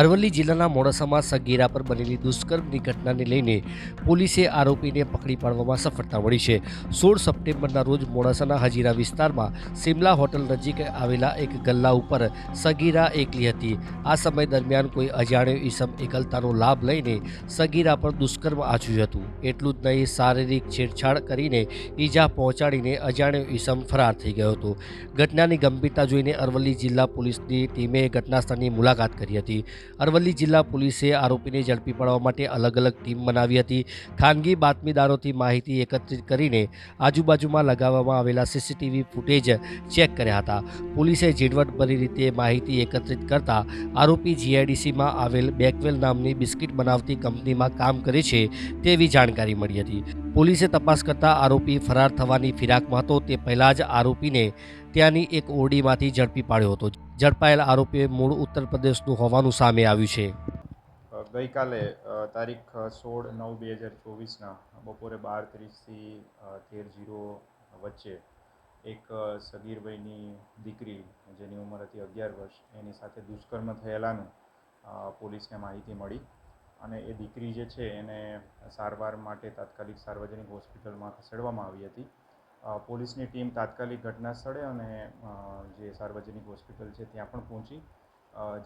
અરવલ્લી જિલ્લાના મોડાસામાં સગીરા પર બનેલી દુષ્કર્મની ઘટનાને લઈને પોલીસે આરોપીને પકડી પાડવામાં સફળતા મળી છે. સોળ સપ્ટેમ્બરના રોજ મોડાસાના હજીરા વિસ્તારમાં સિમલા હોટલ નજીક આવેલા એક ગલ્લા ઉપર સગીરા એકલી હતી. આ સમય દરમિયાન કોઈ અજાણ્યો ઈસમ એકલતાનો લાભ લઈને સગીરા પર દુષ્કર્મ આચર્યું હતું. એટલું જ નહીં, શારીરિક છેડછાડ કરીને ઈજા પહોંચાડીને અજાણ્યો ઈસમ ફરાર થઈ ગયો હતો. ઘટનાની ગંભીરતા જોઈને અરવલ્લી જિલ્લા પોલીસની ટીમે ઘટનાસ્થળની મુલાકાત કરી હતી. અરવલ્લી જિલ્લા પોલીસે આરોપીને ઝડપી પાડવા માટે અલગ અલગ ટીમ બનાવી હતી. ખાનગી બાતમીદારોથી માહિતી એકત્રિત કરીને આજુબાજુમાં લગાવવામાં આવેલા સીસીટીવી ફૂટેજ ચેક કર્યા હતા. પોલીસે ઝીણવટભરી રીતે માહિતી એકત્રિત કરતા આરોપી જીઆઈડીસીમાં આવેલ બેકવેલ નામની બિસ્કિટ બનાવતી કંપનીમાં કામ કરે છે તેવી જાણકારી મળી હતી. પોલીસે તપાસ કરતા આરોપી ફરાર થવાની ફિરાકમાં હતો. તે પહેલાં જ આરોપીને ત્યાંની એક ઓરડીમાંથી ઝડપી પાડ્યો હતો. ઝડપાયેલ આરોપીએ મૂળ ઉત્તર પ્રદેશનું હોવાનું સામે આવ્યું છે. ગઈકાલે તારીખ સોળ નવ બે હજાર ચોવીસના બપોરે બાર ત્રીસથી તેર જીરો વચ્ચે એક સગીરભાઈની દીકરી, જેની ઉંમર હતી અગિયાર વર્ષ, એની સાથે દુષ્કર્મ થયેલાનું પોલીસને માહિતી મળી અને એ દીકરી જે છે એને સારવાર માટે તાત્કાલિક સાર્વજનિક હોસ્પિટલમાં ખસેડવામાં આવી હતી. પોલીસની ટીમ તાત્કાલિક ઘટના સ્થળે અને જે સાર્વજનિક હોસ્પિટલ છે ત્યાં પણ પહોંચી.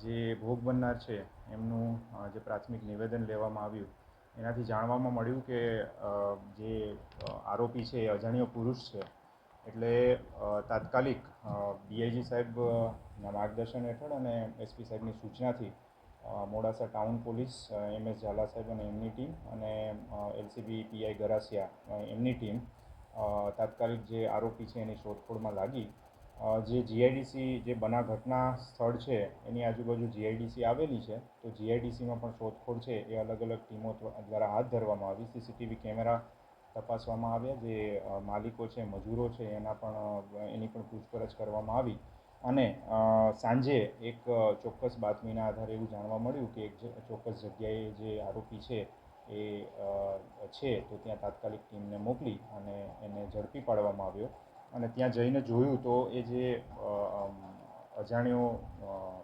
જે ભોગ બનનાર છે, એમનું જે પ્રાથમિક નિવેદન લેવામાં આવ્યું, એનાથી જાણવામાં મળ્યું કે જે આરોપી છે એ અજાણ્યો પુરુષ છે. એટલે તાત્કાલિક ડીઆઈજી સાહેબના માર્ગદર્શન હેઠળ અને એસપી સાહેબની સૂચનાથી Modasa town police M S Jhala સાહેબ અને એમની ટીમ અને એલસીબી પીઆઈ ગરાસિયા એમની ટીમ તાત્કાલિક જે આરોપી છે એની શોધખોળમાં લાગી. જે જીઆઈડીસી જે બના ઘટના સ્થળ છે, એની આજુબાજુ જીઆઈડીસી આવેલી છે, તો જીઆઈડીસીમાં પણ શોધખોળ છે. એ અલગ અલગ ટીમો દ્વારા હાથ ધરવામાં આવી. સીસીટીવી કેમેરા તપાસવામાં આવ્યા. જે માલિકો છે, મજૂરો છે, એના પણ એની પણ પૂછપરછ કરવામાં આવી. અને સાંજે એક ચોક્કસ બાતમીના આધારે એવું જાણવા મળ્યું કે એક ચોક્કસ જગ્યાએ જે આરોપી છે એ છે, તો ત્યાં તાત્કાલિક ટીમને મોકલી અને એને ઝડપી પાડવામાં આવ્યો. અને ત્યાં જઈને જોયું તો એ જે અજાણ્યો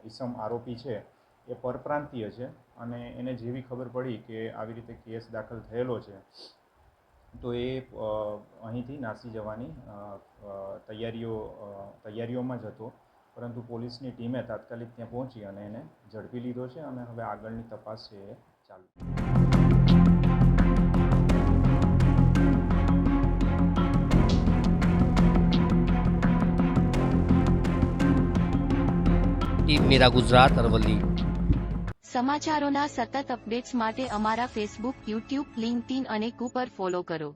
ઈસમ આરોપી છે, એ પરપ્રાંતીય છે. અને એને જેવી ખબર પડી કે આવી રીતે કેસ દાખલ થયેલો છે, તો એ અહીંથી નાસી જવાની તૈયારીઓ તૈયારીઓમાં જ હતો. પરંતુ પોલીસની ટીમે તાત્કાલિક ત્યાં પહોંચી અને એને ઝડપી લીધો છે અને હવે આગળની તપાસ છે એ ચાલુ. ટીમ મેરા ગુજરાત અરવલ્લી. સમાચારોના સતત અપડેટ્સ માટે અમારા ફેસબુક યુટ્યુબ લિંક્ડઇન અને કુપર ફોલો કરો.